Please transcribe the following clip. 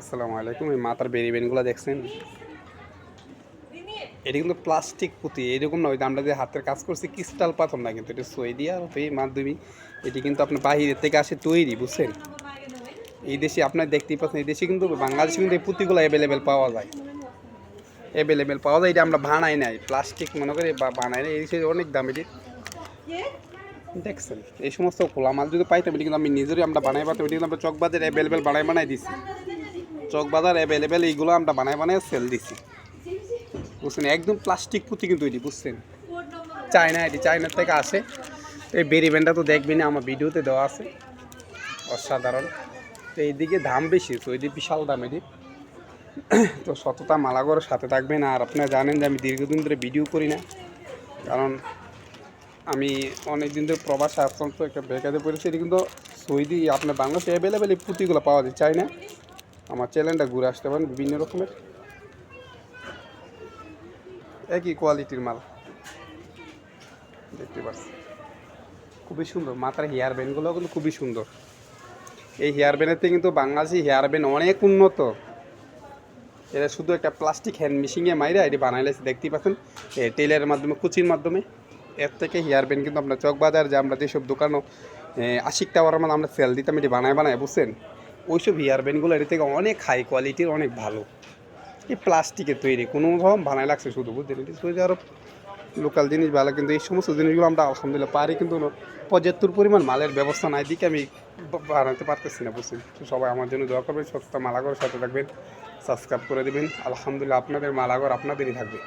আসসালামু আলাইকুম, এই মাথার বেরিবেনগুলো দেখছেন? এটা কিন্তু প্লাস্টিক পুঁতি, এরকম না, ওই যে আমরা যে হাতের কাজ করছি, ক্রিস্টাল পাথর না কিন্তু, এটা সই দিয়া এই মাধ্যমে এটি কিন্তু আপনার বাহিরের থেকে আসে তৈরি, বুঝছেন? এই দেশে আপনার দেখতেই পাচ্ছেন, এই দেশে কিন্তু বাংলাদেশে কিন্তু এই পুঁতিগুলো অ্যাভেলেবেল পাওয়া যায়। অ্যাভেলেবেল পাওয়া যায়, এটা আমরা বানাই নাই, প্লাস্টিক মনে করি বা বানাই নাই, এই দেশে অনেক দাম এটি। দেখছেন, এই সমস্ত খোলা মাল যদি পাইতাম, এটি কিন্তু আমি নিজেরই আমরা বানাই পাতাম এটি কিন্তু আমরা চকবাজার অ্যাভেলেবেল বানাই বানাই দিছি। চকবাজার অ্যাভেলেবেল এইগুলো আমরা বানাই বানাই সেল দিছি। বুঝছেন? একদম প্লাস্টিক পুঁতি কিন্তু এটি, বুঝছেন? চায়না এটি চায়নার থেকে আসে। এই বেরিবেনটা তো দেখবেন, আমার ভিডিওতে দেওয়া আছে। অসাধারণ। তো এইদিকে দাম বেশি, তো এটি বিশাল দাম এটি। তো সততা মালাগরের সাথে থাকবেন। আর আপনারা জানেন যে আমি দীর্ঘদিন ধরে ভিডিও করি না। কারণ আমি অনেক দিন ধরে প্রবাসে আসলাম তো একটা বেকারে পড়েছি। এটি কিন্তু সৌদি, আপনার বাংলাদেশে অ্যাভেলেবেল এই পুঁতিগুলো পাওয়া যায়। চাই না আমার চ্যানেলটা ঘুরে আসতে পারেন, বিভিন্ন রকমের। একই কোয়ালিটির মাল। দেখতে পাচ্ছি। খুবই সুন্দর। মাথার হেয়ার ব্যান্ডগুলো কিন্তু খুবই সুন্দর। এই হেয়ার ব্যান্ডের কিন্তু বাংলাদেশি হেয়ার ব্যান্ড অনেক উন্নত। এটা শুধু একটা প্লাস্টিক হ্যান্ড মেশিনে মাইরা এটি বানাইলেছে দেখতেই পাচ্ছেন? টেলারের মাধ্যমে, কুচির মাধ্যমে। এর থেকে হেয়ার ব্যান্ড কিন্তু আমরা চকবাজার যে আমরা যেসব দোকানও আশিক টাওয়ার মানে আমরা সেল দিতাম, এটি বানায় বানায়, বুঝছেন? ওইসব হেয়ার ব্যান্ডগুলো এর থেকে অনেক হাই কোয়ালিটির অনেক ভালো। এই প্লাস্টিকের তৈরি, কোনো রকম বানায় লাগছে শুধু, বুঝলেন? এটি সৌদি লোকাল জিনিস ভালো, কিন্তু এই সমস্ত জিনিসগুলো আমরা, আলহামদুলিল্লাহ, পারি, কিন্তু পর্যাপ্ত পরিমাণ মালের ব্যবস্থা নাই দিকে আমি বানাতে পারতেছি না, বুঝছেন? তো সবাই আমার জন্য দোয়া করবেন সস্তা মালাগর সাথে থাকবেন সাবস্ক্রাইব করে দেবেন। আলহামদুলিল্লাহ, আপনাদের মালাগর আপনাদেরই থাকবে।